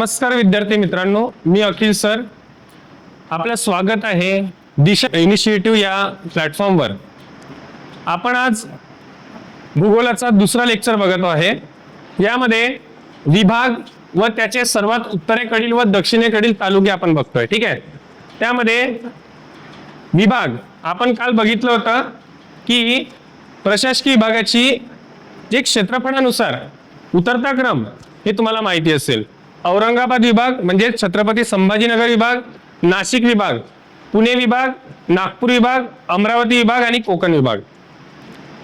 नमस्कार विद्यार्थी मित्रांनो मी अखिल सर. आपलं स्वागत आहे दिशा इनिशिएटिव्ह या प्लॅटफॉर्मवर आपण आज भूगोलाचा दुसरा लेक्चर बघतो आहे. यामध्ये विभाग व त्याचे सर्वात उत्तरेकडील व दक्षिणेकडील तालुके आपण बघतोय ठीक आहे? त्यामध्ये विभाग आपण काल बघितलं होतं की प्रशासकीय विभागाची जे क्षेत्रफळानुसार उतरता क्रम हे तुम्हाला माहिती असेल. औरंगाबाद विभाग म्हणजे छत्रपती संभाजीनगर विभाग नाशिक विभाग पुणे विभाग नागपूर विभाग अमरावती विभाग आणि कोकण विभाग.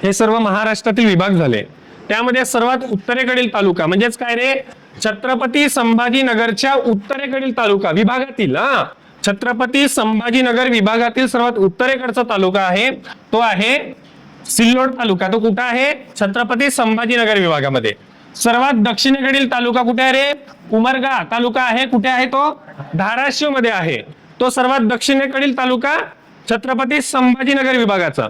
हे सर्व महाराष्ट्रातील विभाग झाले. त्यामध्ये सर्वात उत्तरेकडील तालुका म्हणजेच काय रे? छत्रपती संभाजीनगरच्या उत्तरेकडील तालुका विभागातील हा. छत्रपती संभाजीनगर विभागातील सर्वात उत्तरेकडचा तालुका आहे. तो आहे सिल्लोड तालुका. तो कुठं आहे? छत्रपती संभाजीनगर विभागामध्ये. सर्वात दक्षिणेकडील तालुका कुठे आहे रे? उमरगा तालुका आहे. कुठे आहे तो? धाराशिवमध्ये आहे. तो सर्वात दक्षिणेकडील तालुका छत्रपती संभाजीनगर विभागाचा.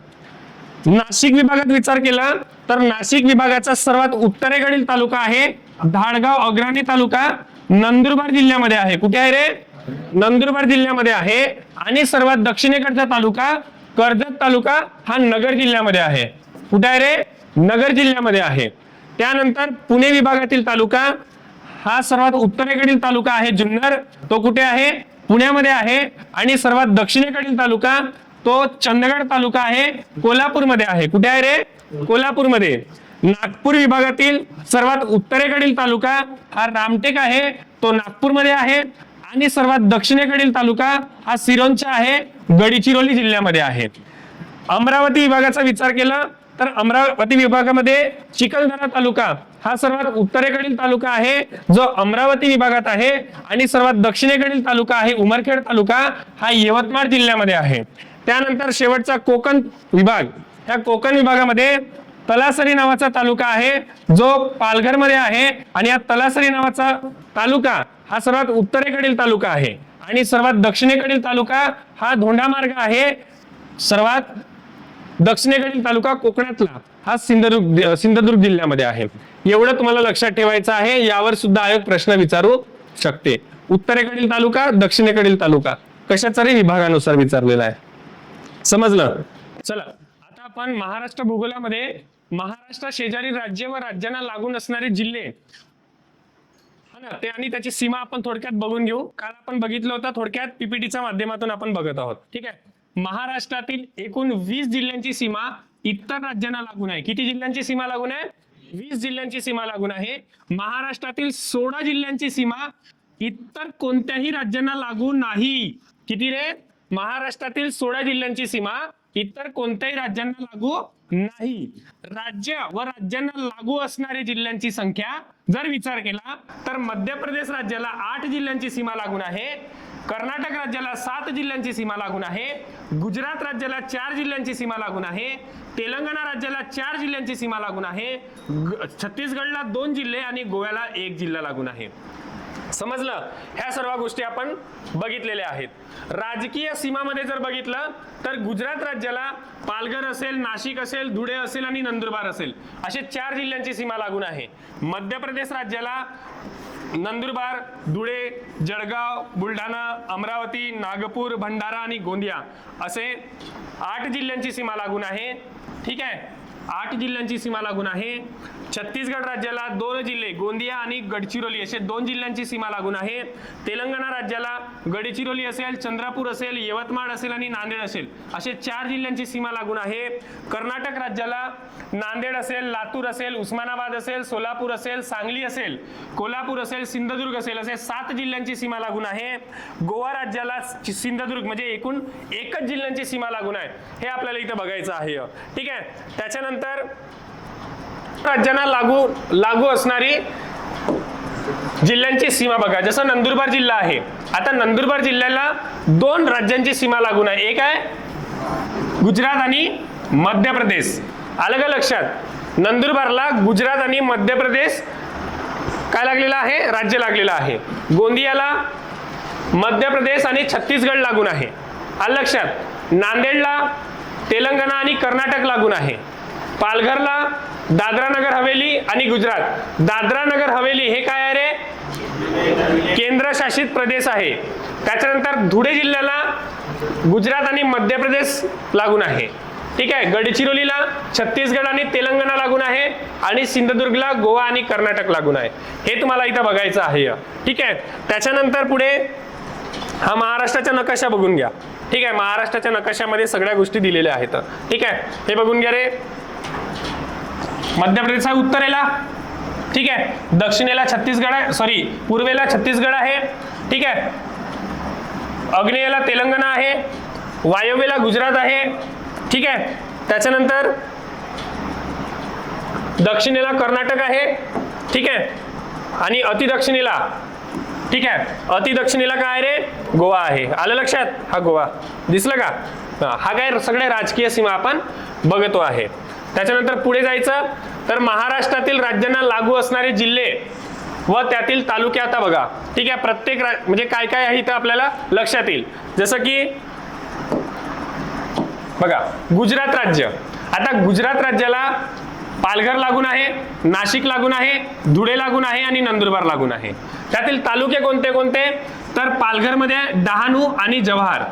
नाशिक विभागात विचार केला तर नाशिक विभागाचा सर्वात उत्तरेकडील तालुका आहे धाडगाव अग्राणी तालुका नंदुरबार जिल्ह्यामध्ये आहे. कुठे आहे रे? नंदुरबार जिल्ह्यामध्ये आहे. आणि सर्वात दक्षिणेकडचा तालुका कर्जत तालुका हा नगर जिल्ह्यामध्ये आहे. कुठे आहे रे? नगर जिल्ह्यामध्ये आहे. त्यानंतर पुणे विभागातील तालुका हा सर्वात उत्तरेकडील तालुका आहे जुन्नर तो कुठे आहे? पुण्यामध्ये आहे. आणि सर्वात दक्षिणेकडील तालुका तो चंदगड तालुका आहे. कोल्हापूरमध्ये आहे. कुठे आहे रे? कोल्हापूरमध्ये. नागपूर विभागातील सर्वात उत्तरेकडील तालुका हा रामटेक आहे. तो नागपूरमध्ये आहे. आणि सर्वात दक्षिणेकडील तालुका हा सिरोंचा आहे. गडचिरोली जिल्ह्यामध्ये आहे. अमरावती विभागाचा विचार केला तर अमरावती विभागामध्ये चिखलदरा तालुका हा सर्वात उत्तरेकडील तालुका आहे जो अमरावती विभागात आहे आणि सर्वात दक्षिणेकडील तालुका आहे उमरखेड तालुका हा यवतमाळ जिल्ह्यामध्ये आहे. त्यानंतर शेवटचा कोकण विभाग या कोकण विभागामध्ये तलासरी नावाचा तालुका आहे जो पालघरमध्ये आहे आणि या तलासरी नावाचा तालुका हा सर्वात उत्तरेकडील तालुका आहे. आणि सर्वात दक्षिणेकडील तालुका हा धोंडामार्ग आहे सर्वात दक्षिणेकडील तालुका कोकणातला हा सिंधुदुर्ग सिंधुदुर्ग जिल्ह्यामध्ये आहे. एवढं तुम्हाला लक्षात ठेवायचं आहे यावर सुद्धा आयोग प्रश्न विचारू शकते. उत्तरेकडील तालुका दक्षिणेकडील तालुका कशाचा विभागानुसार विचारलेला आहे. समजलं? चला आता आपण महाराष्ट्र भूगोलामध्ये महाराष्ट्र शेजारी राज्य व राज्यांना लागून असणारे जिल्हे. हा ना ते आणि त्याची सीमा आपण थोडक्यात बघून घेऊ. काल आपण बघितलं होतं थोडक्यात पीपीटीच्या माध्यमातून आपण बघत आहोत. ठीक आहे? महाराष्ट्रातील एकूण वीस जिल्ह्यांची सीमा इतर राज्यांना लागून आहे. किती जिल्ह्यांची सीमा लागून आहे? वीस जिल्ह्यांची सीमा लागून आहे. महाराष्ट्रातील सोळा जिल्ह्यांची सीमा इतर कोणत्याही राज्यांना लागू नाही. किती रे? महाराष्ट्रातील सोळा जिल्ह्यांची सीमा इतर कोणत्याही राज्यांना लागू नाही. राज्य व राज्यांना लागू असणारे जिल्ह्यांची संख्या जर विचार केला तर मध्य प्रदेश राज्याला आठ जिल्ह्यांची सीमा लागून आहे. कर्नाटक राज्याला सात जिल्ह्यांची सीमा लागून आहे. गुजरात राज्याला चार जिल्ह्यांची सीमा लागून आहे. तेलंगणा राज्याला चार जिल्ह्यांची सीमा लागून आहे. ग- छत्तीसगडला दोन जिल्हे आणि गोव्याला एक जिल्हा लागून आहे. समजलं? ह्या सर्व गोष्टी आपण बघितलेल्या आहेत. राजकीय सीमामध्ये जर बघितलं तर गुजरात राज्याला पालघर असेल नाशिक असेल धुळे असेल आणि नंदुरबार असेल असे चार जिल्ह्यांची सीमा लागून आहे. मध्य प्रदेश राज्याला नंदुरबार धुळे जळगाव बुलढाणा अमरावती नागपूर भंडारा आणि गोंदिया असे आठ जिल्ह्यांची सीमा लागून आहे. ठीक आहे? आठ जिल्ह्यांची सीमा लागून आहे. छत्तीसगड राज्याला दोन जिल्हे गोंदिया आणि गडचिरोली असे दोन जिल्ह्यांची सीमा लागून आहे. तेलंगणा राज्याला गडचिरोली असेल चंद्रपूर असेल यवतमाळ असेल आणि नांदेड असेल असे चार जिल्ह्यांची सीमा लागून आहे. कर्नाटक राज्याला नांदेड असेल लातूर असेल उस्मानाबाद असेल सोलापूर असेल सांगली असेल कोल्हापूर असेल सिंधुदुर्ग असेल असे सात जिल्ह्यांची सीमा लागून आहे. गोवा राज्याला सिंधुदुर्ग म्हणजे एकूण एकच जिल्ह्यांची सीमा लागून आहे. हे आपल्याला इथं बघायचं आहे. ठीक आहे? त्याच्यानंतर राज्यांना लागू लागू असणारी जिल्ह्यांची सीमा बघा. जसं नंदुरबार जिल्हा आहे. आता नंदुरबार जिल्ह्याला दोन राज्यांची सीमा लागून आहे एक आहे गुजरात आणि मध्य प्रदेश. आलं का लक्षात. नंदुरबारला गुजरात आणि मध्य प्रदेश काय लागलेलं आहे? राज्य लागलेलं आहे. गोंदियाला मध्य प्रदेश आणि छत्तीसगड लागून आहे. आलं लक्षात. नांदेडला तेलंगणा आणि कर्नाटक लागून आहे. पालघरला दादरा नगर हवेली आणि गुजरात. दादरा नगर हवेली हे काय आहे रे? केंद्रशासित प्रदेश आहे. त्याच्यानंतर धुळे जिल्ह्याला गुजरात आणि मध्य प्रदेश लागून आहे. ठीक आहे? गडचिरोलीला छत्तीसगड आणि तेलंगणा लागून आहे आणि सिंधुदुर्गला गोवा आणि कर्नाटक लागून आहे. हे तुम्हाला इथं बघायचं आहे. ठीक आहे? त्याच्यानंतर पुढे हा महाराष्ट्राचा नकाशा बघून घ्या. ठीक आहे? महाराष्ट्राच्या नकाशामध्ये सगळ्या गोष्टी दिलेल्या आहेत. ठीक आहे? हे बघून घ्या रे. मध्य प्रदेश आहे उत्तरेला. ठीक आहे. दक्षिणेला छत्तीसगड आहे सॉरी पूर्वेला छत्तीसगड आहे. ठीक आहे. अग्नेयेला तेलंगणा आहे. वायव्येला गुजरात आहे. ठीक आहे. त्याच्यानंतर दक्षिणेला कर्नाटक आहे. ठीक आहे. आणि अतिदक्षिणेला ठीक आहे. अतिदक्षिणेला काय रे? गोवा आहे. आलं लक्षात? हा गोवा. दिसलं का? हा, हा काय सगळे राजकीय सीमा आपण बघतो आहे. त्याच्यानंतर पुढे जायचं. तर महाराष्ट्रातील राज्यांना लागू असणारे जिल्हे व त्यातील तालुके आता बघा. ठीक आहे प्रत्येक रा म्हणजे काय काय आहे इथं आपल्याला लक्षात येईल. जसं की बघा गुजरात राज्य. आता गुजरात राज्याला पालघर लागून आहे नाशिक लागून आहे धुळे लागून आहे आणि नंदुरबार लागून आहे. त्यातील तालुके कोणते कोणते? तर पालघरमध्ये डहाणू आणि जव्हार.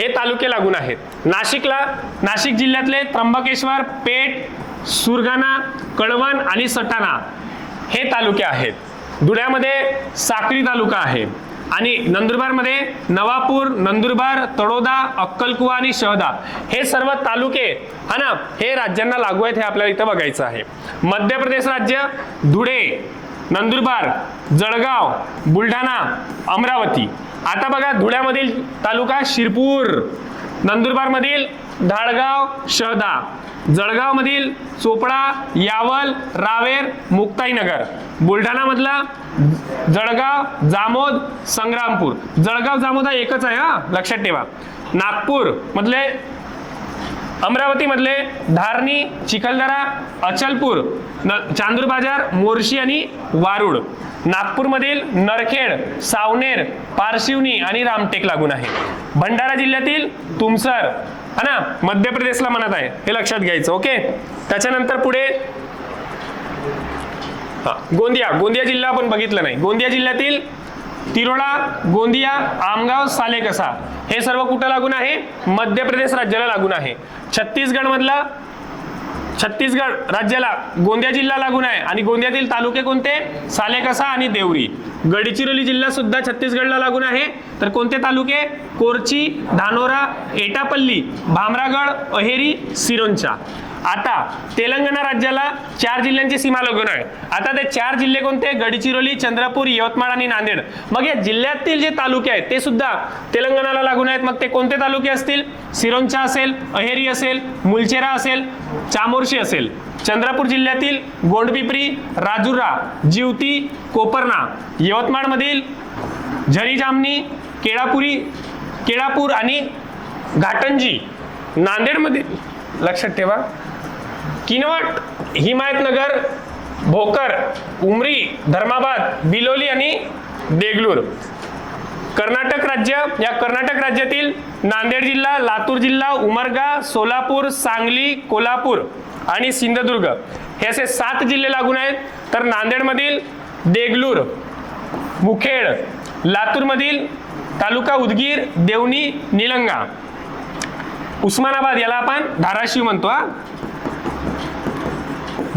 हे तालुके लागून आहेत. नाशिकला नाशिक जिल्ह्यातले त्र्यंबकेश्वर पेठ सुरगाणा कळवण आणि सटाणा हे तालुके आहेत. धुळ्यामध्ये साक्री तालुका आहे आणि नंदुरबारमध्ये नवापूर नंदुरबार तळोदा अक्कलकुवा आणि शहदा हे सर्व तालुके हा ना हे राज्यांना लागू आहेत हे आपल्याला इथं बघायचं आहे. मध्य प्रदेश राज्य धुळे नंदुरबार जळगाव बुलढाणा अमरावती आता बघा धुळ्यामधील तालुका शिरपूर नंदुरबारमधील धाडगाव शहदा जळगावमधील चोपडा यावल रावेर मुक्ताईनगर बुलढाणामधला जळगाव जामोद संग्रामपूर. जळगाव जामोद हा एकच आहे हा? लक्षात ठेवा. नागपूर मधले अमरावती मधले धारणी चिखलदरा अचलपूर न चांदूर बाजार मोर्शी आणि वारुड. नागपूरमधील नरखेड सावनेर पारशिवनी आणि रामटेक लागून आहे. भंडारा जिल्ह्यातील तुमसर हा ना? मध्य प्रदेशला म्हणत आहे. हे लक्षात घ्यायचं ओके? त्याच्यानंतर पुढे हा गोंदिया. गोंदिया जिल्हा आपण बघितलं नाही. गोंदिया जिल्ह्यातील तिरोडा गोंदिया आमगाव सालेकसा. हे सर्व कुठं लागून आहे? मध्य प्रदेश राज्याला लागून आहे. छत्तीसगड मधला छत्तीसगड राज्याला गोंदिया जिल्हा लागून आहे. आणि गोंदियातील तालुके कोणते? सालेकसा आणि देवरी. गडचिरोली जिल्हा सुद्धा छत्तीसगडला लागून आहे. तर कोणते तालुके? कोरची धानोरा एटापल्ली भामरागड अहेरी सिरोंचा. आता तेलंगणा राज्याला चार जिल्ह्यांची सीमा लागून आहे आता ते चार जिल्हे कोणते? गडचिरोली चंद्रपूर यवतमाळ आणि नांदेड. मग या जिल्ह्यातील जे तालुके आहेत ते सुद्धा तेलंगणाला लागून आहेत मग ते कोणते तालुके असतील? सिरोंचा असेल अहेरी असेल मुलचेरा असेल चामोर्शी असेल. चंद्रपूर जिल्ह्यातील गोंडपिपरी राजुरा जिवती कोपरना यवतमाळमधील झरी जामनी केळापुरी केळापूर आणि घाटंजी. नांदेडमध्ये लक्षात ठेवा. किनवट हिमायतनगर भोकर उमरी धर्माबाद बिलोली आणि देगलूर. कर्नाटक राज्य या कर्नाटक राज्यातील नांदेड जिल्हा लातूर जिल्हा उमरगा सोलापूर सांगली कोल्हापूर आणि सिंधुदुर्ग. हे असे सात जिल्हे लागून आहेत. तर नांदेडमधील देगलूर मुखेड लातूरमधील तालुका उदगीर देवणी निलंगा. उस्मानाबाद याला आपण धाराशिव म्हणतो हा.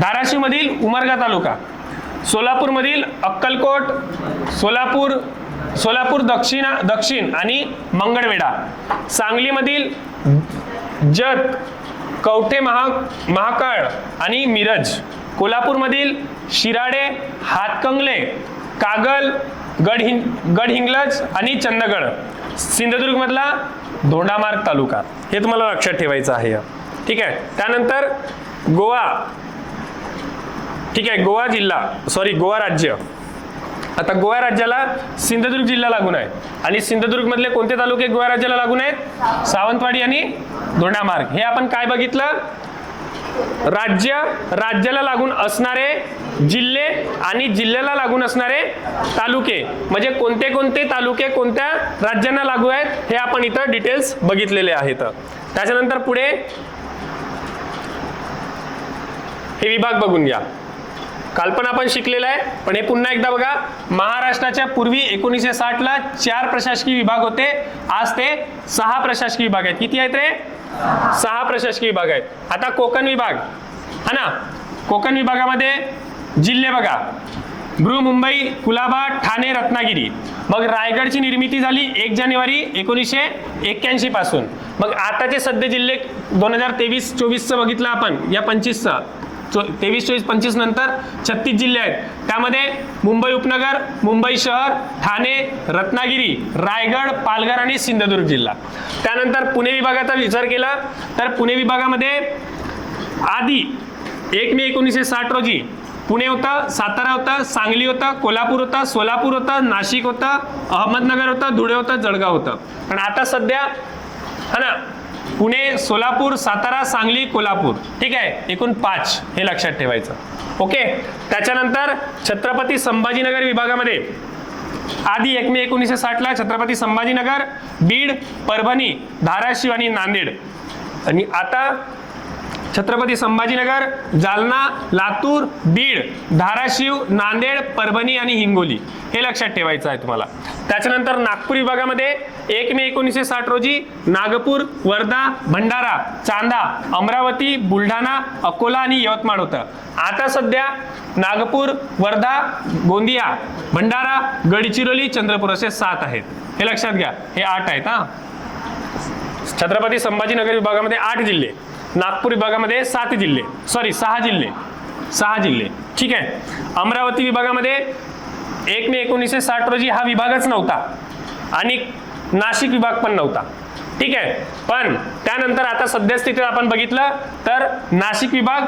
धाराशिवमधील उमरगा तालुका सोलापूरमधील अक्कलकोट सोलापूर सोलापूर दक्षिण दक्षिण आणि मंगळवेढा सांगलीमधील जत कवठे महा महाकाळ आणि मिरज कोल्हापूरमधील शिराडे हातकंगले कागल गडहिं गडहिंग्लज आणि चंदगड सिंधुदुर्गमधला धोंडामार्ग तालुका. हे तुम्हाला लक्षात ठेवायचं आहे. ठीक आहे? त्यानंतर गोवा ठीक आहे गोवा जिल्हा सॉरी गोवा राज्य. आता गोवा राज्याला सिंधुदुर्ग जिल्हा लागून आहे. आणि सिंधुदुर्ग मधले कोणते तालुके गोवा राज्याला लागून आहेत? सावंतवाडी आणि धोंडामार्ग हे आपण काय बघितलं? राज्य राज्याला लागून असणारे जिल्हे आणि जिल्ह्याला लागून असणारे तालुके. म्हणजे कोणते कोणते तालुके कोणत्या राज्यांना लागू आहेत हे आपण इथं डिटेल्स बघितलेले आहेत. त्याच्यानंतर पुढे हे विभाग बघून घ्या. काल पण आपण शिकलेलं आहे. पण हे पुन्हा एकदा बघा महाराष्ट्राच्या पूर्वी एकोणीसशे साठ ला चार प्रशासकीय विभाग होते. आज ते सहा प्रशासकीय विभाग आहेत. किती आहेत रे? सहा प्रशासकीय विभाग आहेत. आता कोकण विभाग. हा ना? कोकण विभागामध्ये जिल्हे बघा. बृहमुंबई कुलाबा ठाणे रत्नागिरी. मग रायगडची निर्मिती झाली एक जानेवारी एकोणीसशे एक्क्याऐंशी पासून. मग आताचे सध्या जिल्हे दोन हजार तेवीस चोवीसचं बघितलं आपण. या पंचवीसचं. चो तेवीस चोवीस पंचवीस नंतर छत्तीस जिल्हे आहेत. त्यामध्ये मुंबई उपनगर मुंबई शहर ठाणे रत्नागिरी रायगड पालघर आणि सिंधुदुर्ग जिल्हा. त्यानंतर पुणे विभागाचा विचार केला तर पुणे विभागामध्ये आधी एक मे एकोणीसशे साठ रोजी पुणे होतं सातारा होतं सांगली होतं कोल्हापूर होतं सोलापूर होतं नाशिक होतं अहमदनगर होतं धुळे होतं जळगाव होतं. पण आता सध्या हा ना पुणे सोलापूर सातारा सांगली कोल्हापूर. ठीक आहे? एकूण पाच हे लक्षात ठेवायचं. ओके? त्याच्यानंतर छत्रपती संभाजीनगर विभागामध्ये. आधी एक मे एकोणीसशे साठला छत्रपती संभाजीनगर बीड परभणी धाराशिव आणि नांदेड. आणि आता छत्रपती संभाजीनगर जालना लातूर बीड धाराशिव नांदेड परभणी आणि हिंगोली. हे लक्षात ठेवायचं आहे तुम्हाला. त्याच्यानंतर नागपूर विभागामध्ये एक मे एकोणीसशे साठ रोजी नागपूर वर्धा भंडारा चांदा अमरावती बुलढाणा अकोला आणि यवतमाळ होतं. आता सध्या नागपूर वर्धा गोंदिया भंडारा गडचिरोली चंद्रपूर असे सात आहेत. हे लक्षात घ्या. हे आठ आहेत हा. छत्रपती संभाजीनगर विभागामध्ये आठ जिल्हे. नागपूर विभागामध्ये सात जिल्हे. सॉरी सहा जिल्हे. सहा जिल्हे. ठीक आहे. अमरावती विभागामध्ये एक मे एकोणीसशे साठ रोजी हा विभागच नव्हता. आणि नाशिक विभाग पण नव्हता. ठीक आहे? पण त्यानंतर आता सद्यस्थितीत आपण बघितलं तर नाशिक विभाग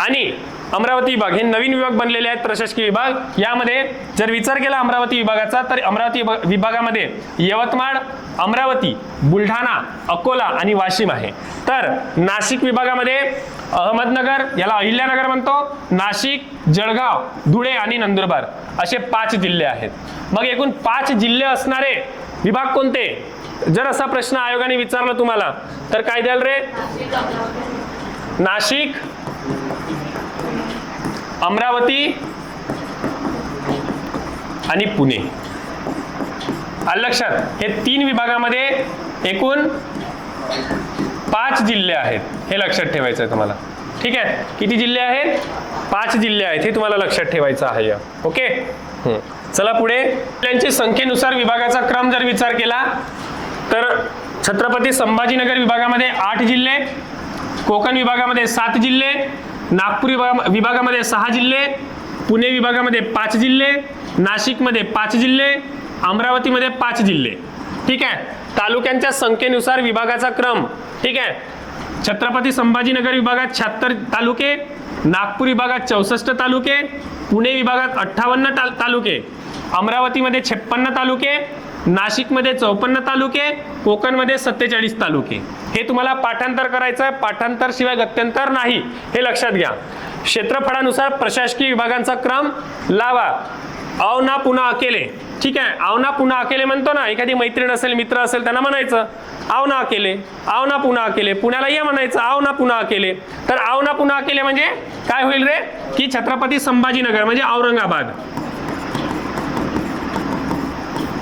आणि अमरावती विभाग हे नवीन विभाग बनलेले आहेत प्रशासकीय विभाग. यामध्ये जर विचार केला अमरावती विभागाचा तर अमरावती विभागामध्ये यवतमाळ अमरावती बुलढाणा अकोला आणि वाशिम आहे. तर नाशिक विभागामध्ये अहमदनगर याला अहिल्यानगर म्हणतो नाशिक जळगाव धुळे आणि नंदुरबार असे पाच जिल्हे आहेत. मग एकूण पाच जिल्हे असणारे विभाग कोणते? जर असा प्रश्न आयोगाने विचारला तुम्हाला तर काय द्याल रे? नाशिक अमरावती आणि पुणे. आलं लक्षात? हे तीन विभागामध्ये एकूण पाच जिल्हे आहेत. हे लक्षात ठेवायचं आहे तुम्हाला. ठीक आहे? किती जिल्हे आहेत? पाच जिल्हे आहेत हे तुम्हाला लक्षात ठेवायचं आहे. ओके? चला पुढे. जिल्ह्यांच्या संख्येनुसार विभागाचा क्रम जर विचार केला तर छत्रपती संभाजीनगर विभागामध्ये आठ जिल्हे कोकण विभागामध्ये सात जिल्हे नागपूर विभाग विभागामध्ये सहा जिल्हे पुणे विभागामध्ये पाच जिल्हे नाशिकमध्ये पाच जिल्हे अमरावतीमध्ये पाच जिल्हे. ठीक आहे? तालुक्यांच्या संख्येनुसार विभागाचा क्रम. ठीक आहे? छत्रपती संभाजीनगर विभागात शहात्तर तालुके नागपूर विभागात चौसष्ट तालुके पुणे विभागात अठ्ठावन्न ता तालुके. अमरावतीमध्ये छप्पन्न तालुके नाशिकमध्ये चौपन्न तालुके कोकणमध्ये सत्तेचाळीस तालुके. हे तुम्हाला पाठांतर करायचं आहे. पाठांतर शिवाय गत्यंतर नाही. हे लक्षात घ्या. क्षेत्रफळानुसार प्रशासकीय विभागांचा क्रम लावा. अव ना पुन्हा अकेले. ठीक आहे आवना पुन्हा अकेले म्हणतो ना एखादी मैत्रीण असेल मित्र असेल त्यांना म्हणायचं आवना अकेले आवना पुन्हा अकेले पुण्याला ये म्हणायचं आवना पुन्हा अकेले. तर आवना पुन्हा अकेले म्हणजे काय होईल रे? की छत्रपती संभाजीनगर म्हणजे औरंगाबाद.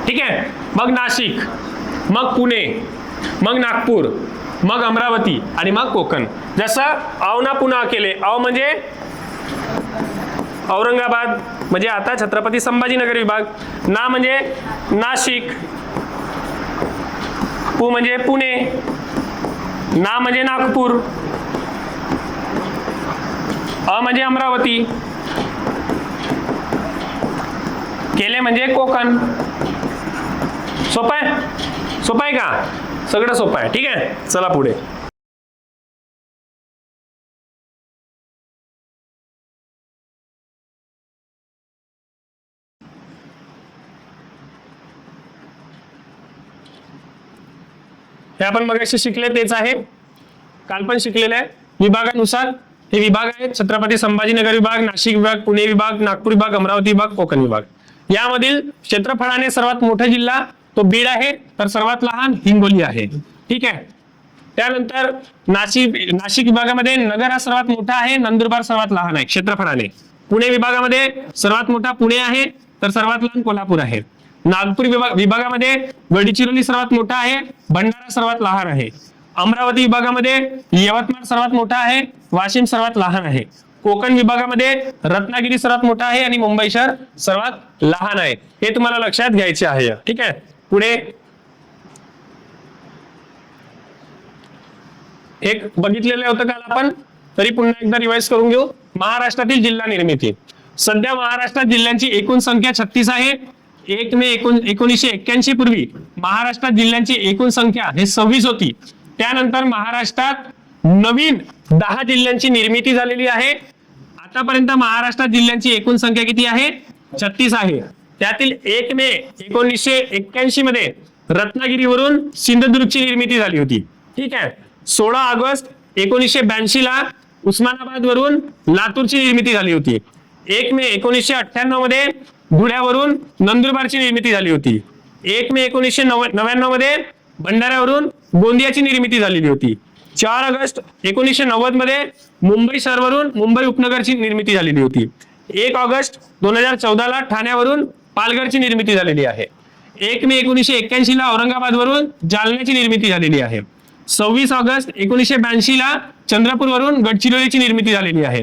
ठीक आहे मग नाशिक मग पुणे मग नागपूर मग अमरावती आणि मग कोकण. जसं औना पुन्हा केले आव म्हणजे औरंगाबाद म्हणजे आता छत्रपती संभाजीनगर विभाग ना म्हणजे नाशिक पु म्हणजे पुणे ना म्हणजे नागपूर अ म्हणजे अमरावती केले म्हणजे कोकण. सोपं आहे? सोपं आहे का? सगळं सोपं आहे. ठीक आहे? चला पुढे. हे आपण मग शिकले तेच आहे. काल पण शिकलेलं आहे. विभागानुसार हे विभाग आहेत. छत्रपती संभाजीनगर विभाग नाशिक विभाग पुणे विभाग नागपूर विभाग अमरावती विभाग कोकण विभाग. यामधील क्षेत्रफळाने सर्वात मोठा जिल्हा तो बीड आहे. तर सर्वात लहान हिंगोली आहे. ठीक आहे? त्यानंतर नाशिक नाशिक विभागामध्ये नगर हा सर्वात मोठा आहे. नंदुरबार सर्वात लहान आहे. क्षेत्रफळाने. पुणे विभागामध्ये सर्वात मोठा पुणे आहे. तर सर्वात लहान कोल्हापूर आहे. नागपूर विभाग विभागामध्ये गडचिरोली सर्वात मोठा आहे भंडारा सर्वात लहान आहे. अमरावती विभागामध्ये यवतमाळ सर्वात मोठा आहे वाशिम सर्वात लहान आहे. कोकण विभागामध्ये रत्नागिरी सर्वात मोठा आहे आणि मुंबई शहर सर्वात लहान आहे. हे तुम्हाला लक्षात घ्यायचे आहे. ठीक आहे? पुढे. एक बघितलेलं होतं काल आपण तरी पुन्हा एकदा रिवाइज करून घेऊ. महाराष्ट्रातील जिल्हा निर्मिती. सध्या महाराष्ट्रात जिल्ह्यांची एकूण संख्या छत्तीस आहे. एक मे एकोण एकोणीसशे एक्क्याऐंशी पूर्वी महाराष्ट्रात जिल्ह्यांची एकूण संख्या हे सव्वीस होती. त्यानंतर महाराष्ट्रात नवीन दहा जिल्ह्यांची निर्मिती झालेली आहे. आतापर्यंत महाराष्ट्रात जिल्ह्यांची एकूण संख्या किती आहे? छत्तीस आहे. त्यातील एक मे एकोणीसशे एक्क्याऐंशी मध्ये रत्नागिरीवरून सिंधुदुर्गची निर्मिती झाली होती. ठीक आहे. सोळा ऑगस्ट एकोणीसशे ब्याऐंशी ला उस्मानाबाद वरून लातूरची निर्मिती झाली होती. एक मे एकोणीसशे अठ्ठ्याण्णवमध्ये धुळ्यावरून नंदुरबारची निर्मिती झाली होती. एक मे एकोणीसशे नव्याण्णवमध्ये भंडाऱ्यावरून गोंदियाची निर्मिती झालेली होती. चार ऑगस्ट एकोणीसशे नव्वदमध्ये मुंबई शहरवरून मुंबई उपनगरची निर्मिती झालेली होती. एक ऑगस्ट दोन हजार चौदाला ठाण्यावरून पालघरची निर्मिती झालेली आहे. एक मे एकोणीसशे एक्क्याऐंशी ला औरंगाबादवरून जालन्याची निर्मिती झालेली आहे. सव्वीस ऑगस्ट एकोणीसशे ब्याऐंशी ला चंद्रपूरवरून गडचिरोलीची निर्मिती झालेली आहे.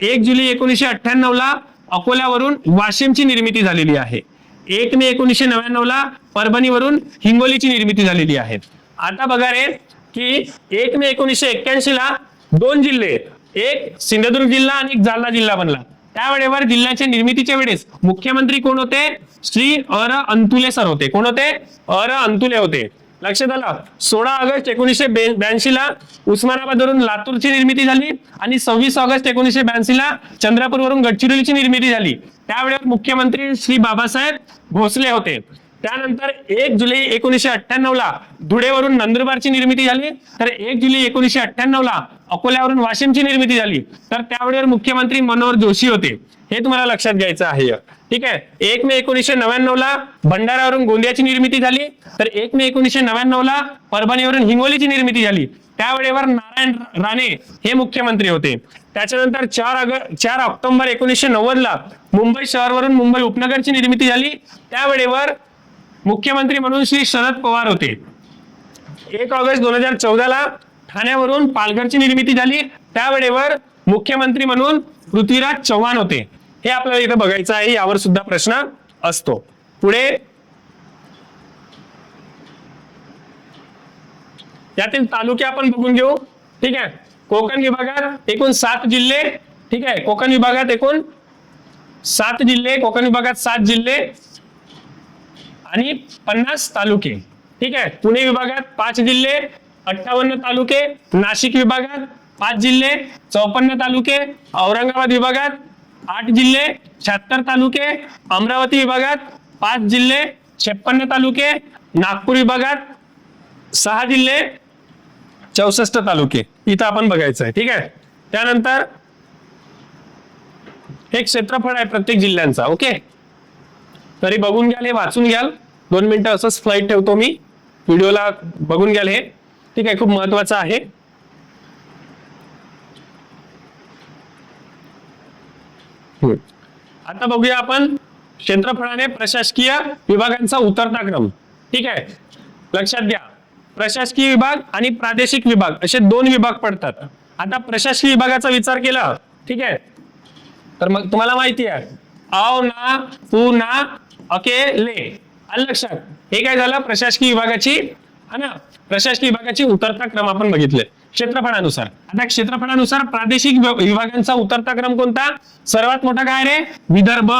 एक जुलै एकोणीसशे अठ्ठ्याण्णव ला अकोल्यावरून वाशिमची निर्मिती झालेली आहे. एक मे एकोणीसशे नव्याण्णव ला परभणीवरून हिंगोलीची निर्मिती झालेली आहे. आता बघा रे की एक मे एकोणीसशे एक्क्याऐंशी ला दोन जिल्हे एक सिंधुदुर्ग जिल्हा आणि एक जालना जिल्हा बनला. त्यावेळेवर जिल्ह्याच्या निर्मितीच्या वेळेस मुख्यमंत्री कोण होते? श्री अर अंतुले सर होते. कोण होते? अर अंतुले होते. लक्षात आलं सोळा ऑगस्ट एकोणीसशे ब्याऐंशी ला उस्मानाबादवरून लातूरची निर्मिती झाली आणि सव्वीस ऑगस्ट एकोणीसशे ब्याऐंशी ला चंद्रपूरवरून गडचिरोलीची निर्मिती झाली. त्यावेळेस मुख्यमंत्री श्री बाबासाहेब भोसले होते. त्यानंतर एक जुलै एकोणीसशे अठ्ठ्याण्णव ला धुळेवरून नंदुरबारची निर्मिती झाली. तर एक जुलै एकोणीसशे अठ्ठ्याण्णव ला अकोल्यावरून वाशिमची निर्मिती झाली. तर त्यावेळेवर मुख्यमंत्री मनोहर जोशी होते. हे तुम्हाला लक्षात घ्यायचं आहे. ठीक आहे. एक मे एकोणीसशे नव्याण्णव ला भंडाऱ्यावरून गोंदियाची निर्मिती झाली. तर एक मे एकोणीसशे नव्याण्णव ला परभणीवरून हिंगोलीची निर्मिती झाली. त्यावेळेवर नारायण राणे हे मुख्यमंत्री होते. त्याच्यानंतर चार ऑगस्ट चार ऑक्टोबर एकोणीसशे नव्वद ला मुंबई शहरवरून मुंबई उपनगरची निर्मिती झाली. त्यावेळेवर मुख्यमंत्री म्हणून श्री शरद पवार होते. एक ऑगस्ट दोन हजार चौदा ला ठाण्यावरून पालघरची निर्मिती झाली. त्यावेळेवर मुख्यमंत्री म्हणून पृथ्वीराज चव्हाण होते. हे आपल्याला इथं बघायचं आहे यावर सुद्धा प्रश्न असतो. पुढे यातील तालुके आपण बघून घेऊ. ठीक आहे? कोकण विभागात एकूण सात जिल्हे ठीक आहे? कोकण विभागात एकूण सात जिल्हे कोकण विभागात सात जिल्हे आणि पन्नास तालुके. ठीक आहे? पुणे विभागात पाच जिल्हे अठ्ठावन्न तालुके नाशिक विभागात पाच जिल्हे चौपन्न तालुके औरंगाबाद विभागात आठ जिल्हे शहात्तर तालुके अमरावती विभागात पाच जिल्हे छप्पन्न तालुके नागपूर विभागात सहा जिल्हे चौसष्ट तालुके. इथं आपण बघायचं आहे ठीक आहे? त्यानंतर हे क्षेत्रफळ आहे प्रत्येक जिल्ह्यांचा ओके? तरी बघून घ्याल हे वाचून घ्याल. दोन मिनिटं असंच फ्लाईट ठेवतो मी. व्हिडिओला बघून घ्याल हे. ठीक आहे खूप महत्वाचं आहे. आता बघूया आपण क्षेत्रफळाने प्रशासकीय विभागांचा उतरता क्रम. ठीक आहे? लक्षात घ्या. प्रशासकीय विभाग आणि प्रादेशिक विभाग असे दोन विभाग पडतात. आता प्रशासकीय विभागाचा विचार केला. ठीक आहे? तर मग तुम्हाला माहिती आहे. आव ना पु ना अके ले. आलं लक्षात? हे काय झालं? प्रशासकीय विभागाची हा ना? प्रशासकीय विभागाची उतरता क्रम आपण बघितले. क्षेत्रफळानुसार. आता क्षेत्रफळानुसार प्रादेशिक विभागांचा उतरता क्रम कोणता? सर्वात मोठा काय रे? विदर्भ.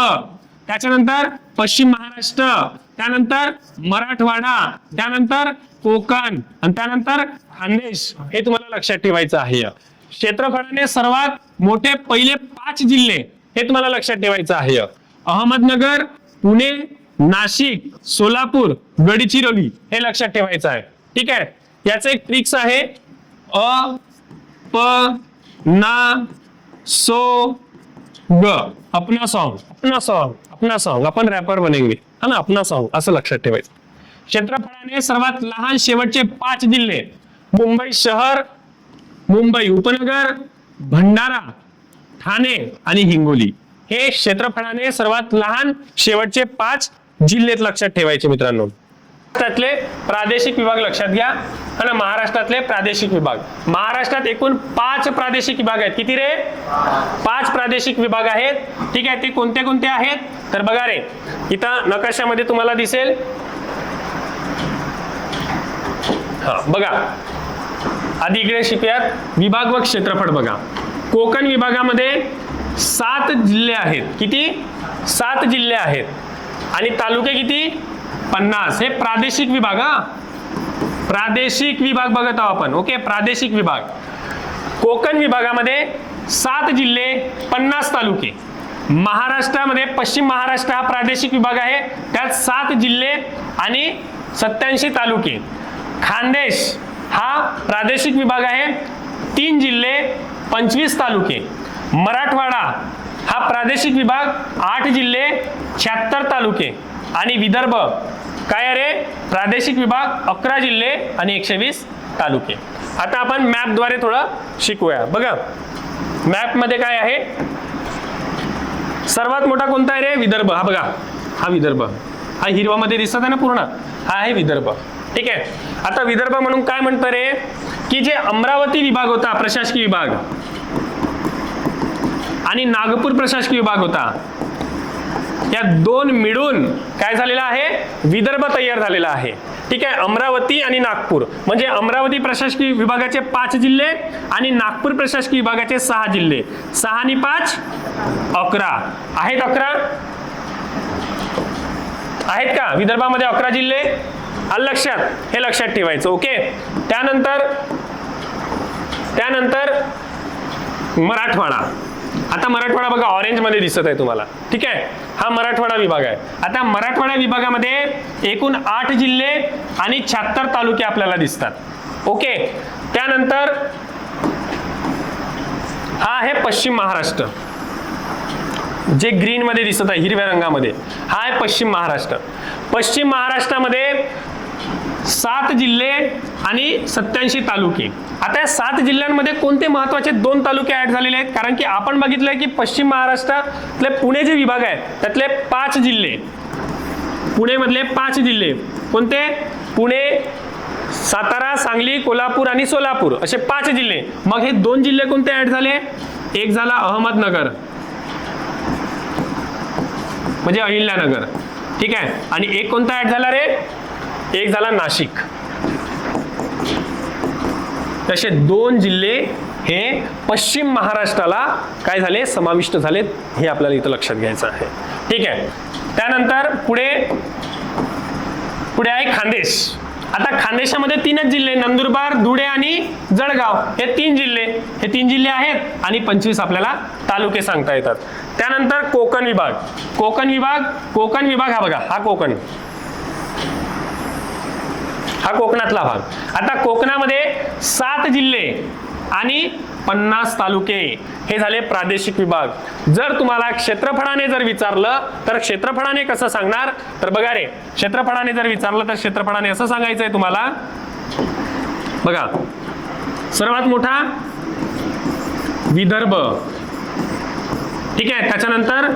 त्याच्यानंतर पश्चिम महाराष्ट्र. त्यानंतर मराठवाडा. त्यानंतर कोकण. आणि त्यानंतर खानदेश. हे तुम्हाला लक्षात ठेवायचं आहे. क्षेत्रफळाने सर्वात मोठे पहिले पाच जिल्हे हे तुम्हाला लक्षात ठेवायचं आहे. अहमदनगर पुणे नाशिक सोलापूर गडचिरोली हे लक्षात ठेवायचं आहे. ठीक आहे? याचं एक ट्रिक्स आहे. अ प ना सो ग. अपना सॉन्ग अपना सॉन्ग अपना सॉन्ग आपण रॅपर बनेंगे. हा ना? अपना सॉन्ग असं लक्षात ठेवायचं. क्षेत्रफळाने सर्वात लहान शेवटचे पाच जिल्हे. मुंबई शहर मुंबई उपनगर भंडारा ठाणे आणि हिंगोली. हे क्षेत्रफळाने सर्वात लहान शेवटचे पाच जिल्हेत लक्षात ठेवायचे मित्रांनो. त्यातले प्रादेशिक विभाग लक्षात घ्या. आणि महाराष्ट्रातले प्रादेशिक विभाग. महाराष्ट्रात एकूण पाच प्रादेशिक विभाग आहेत. किती रे? पाच प्रादेशिक विभाग आहेत. ठीक आहे ते कोणते कोणते आहेत? तर बघा रे इथं नकाशामध्ये तुम्हाला दिसेल. हा बघा. आधी इकडे शिकूयात विभाग व क्षेत्रफळ बघा. कोकण विभागामध्ये सात जिल्हे आहेत. किती? सात जिल्हे आहेत. आणि तालुके किती? पन्नास. हे प्रादेशिक विभाग हा. प्रादेशिक विभाग बघत आहोत आपण. ओके प्रादेशिक विभाग. कोकण विभागामध्ये सात जिल्हे पन्नास तालुके. महाराष्ट्रामध्ये पश्चिम महाराष्ट्र हा प्रादेशिक विभाग आहे. त्यात सात जिल्हे आणि सत्याऐंशी तालुके. खानदेश हा प्रादेशिक विभाग आहे. तीन जिल्हे पंचवीस तालुके. मराठवाडा हा प्रादेशिक विभाग आठ जिल्हे शहात्तर तालुके. आणि विदर्भ काय अरे रे? प्रादेशिक विभाग अकरा जिल्हे आणि एकशे वीस तालुके. आता आपण मॅपद्वारे थोडं शिकूया. बघा मॅपमध्ये काय आहे? सर्वात मोठा कोणता आहे रे? विदर्भ. हा बघा हा विदर्भ. हा हिरवामध्ये दिसत आहे ना पूर्ण? हा आहे विदर्भ. ठीक आहे? आता विदर्भ म्हणून काय म्हणतं रे? की जे अमरावती विभाग होता प्रशासकीय विभाग आणि नागपूर प्रशासकीय विभाग होता या दोन मिळून काय झालेलं आहे? विदर्भ तयार झालेला आहे. ठीक आहे? अमरावती आणि नागपूर. म्हणजे अमरावती प्रशासकीय विभागाचे पाच जिल्हे आणि नागपूर प्रशासकीय विभागाचे सहा जिल्हे. सहा आणि पाच? अकरा. आहेत अकरा? आहेत का? विदर्भामध्ये अकरा जिल्हे? आलं लक्षात हे लक्षात ठेवायचं ओके? त्यानंतर त्यानंतर मराठवाडा. आता मराठवाडा बघा ऑरेंजमध्ये दिसत आहे तुम्हाला. ठीक आहे? हा मराठवाडा विभाग आहे. आता मराठवाडा विभागामध्ये एकूण आठ जिल्हे आणि शहात्तर तालुके आपल्याला दिसतात. ओके? त्यानंतर हा आहे पश्चिम महाराष्ट्र. जे ग्रीन मध्ये दिसत आहे हिरव्या रंगामध्ये. हा आहे पश्चिम महाराष्ट्र. पश्चिम महाराष्ट्रामध्ये सात जिल्हे आणि सत्याऐंशी तालुके. आता या सात जिल्ह्यांमध्ये कोणते महत्त्वाचे दोन तालुके ॲड झालेले आहेत? कारण की आपण बघितलंय की पश्चिम महाराष्ट्रातले पुणे जे विभाग आहे त्यातले पाच जिल्हे. पुणेमधले पाच जिल्हे. कोणते? पुणे सातारा सांगली कोल्हापूर आणि सोलापूर असे पाच जिल्हे. मग हे दोन जिल्हे कोणते ॲड झाले? एक झाला अहमदनगर. म्हणजे अहिल्यानगर. ठीक आहे? आणि एक कोणता ॲड झाला रे? एक झाला नाशिक. तसे दोन जिल्हे हे पश्चिम महाराष्ट्राला काय झाले? समाविष्ट झालेत हे आपल्याला इथं लक्षात घ्यायचं आहे. ठीक आहे. त्यानंतर पुढे पुढे आहे खानदेश. आता खानदेशामध्ये तीनच जिल्हे नंदुरबार धुळे आणि जळगाव. हे तीन जिल्हे. हे तीन जिल्हे आहेत आणि पंचवीस आपल्याला तालुके सांगता येतात. त्यानंतर कोकण विभाग. कोकण विभाग कोकण विभाग हा बघा हा कोकण. हा कोकणातला भाग. आता कोकणामध्ये सात जिल्हे आणि पन्नास तालुके हे झाले प्रादेशिक विभाग. जर तुम्हाला क्षेत्रफळाने जर विचारलं तर क्षेत्रफळाने कसं सांगणार? तर बघा रे क्षेत्रफळाने जर विचारलं तर क्षेत्रफळाने असं सांगायचंय तुम्हाला. बघा सर्वात मोठा विदर्भ. ठीक आहे त्याच्यानंतर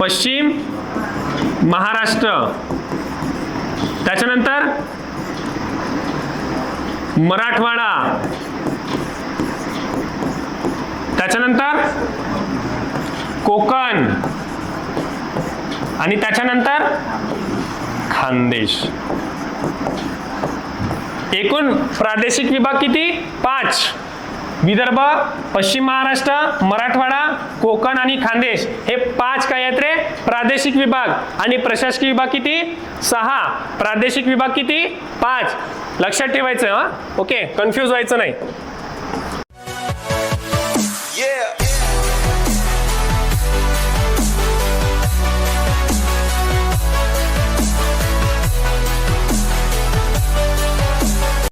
पश्चिम महाराष्ट्र. त्याच्यानंतर मराठवाडा. त्याच्यानंतर कोकण. आणि त्याच्यानंतर खानदेश. एकूण प्रादेशिक विभाग किती? पाच. विदर्भ पश्चिम महाराष्ट्र मराठवाडा कोकण आणि खानदेश. हे पाच काय आहेत रे? प्रादेशिक विभाग. आणि प्रशासकीय विभाग किती? सहा. प्रादेशिक विभाग किती? पाच. लक्षात ठेवायचं हां? ओके कन्फ्यूज व्हायचं नाही.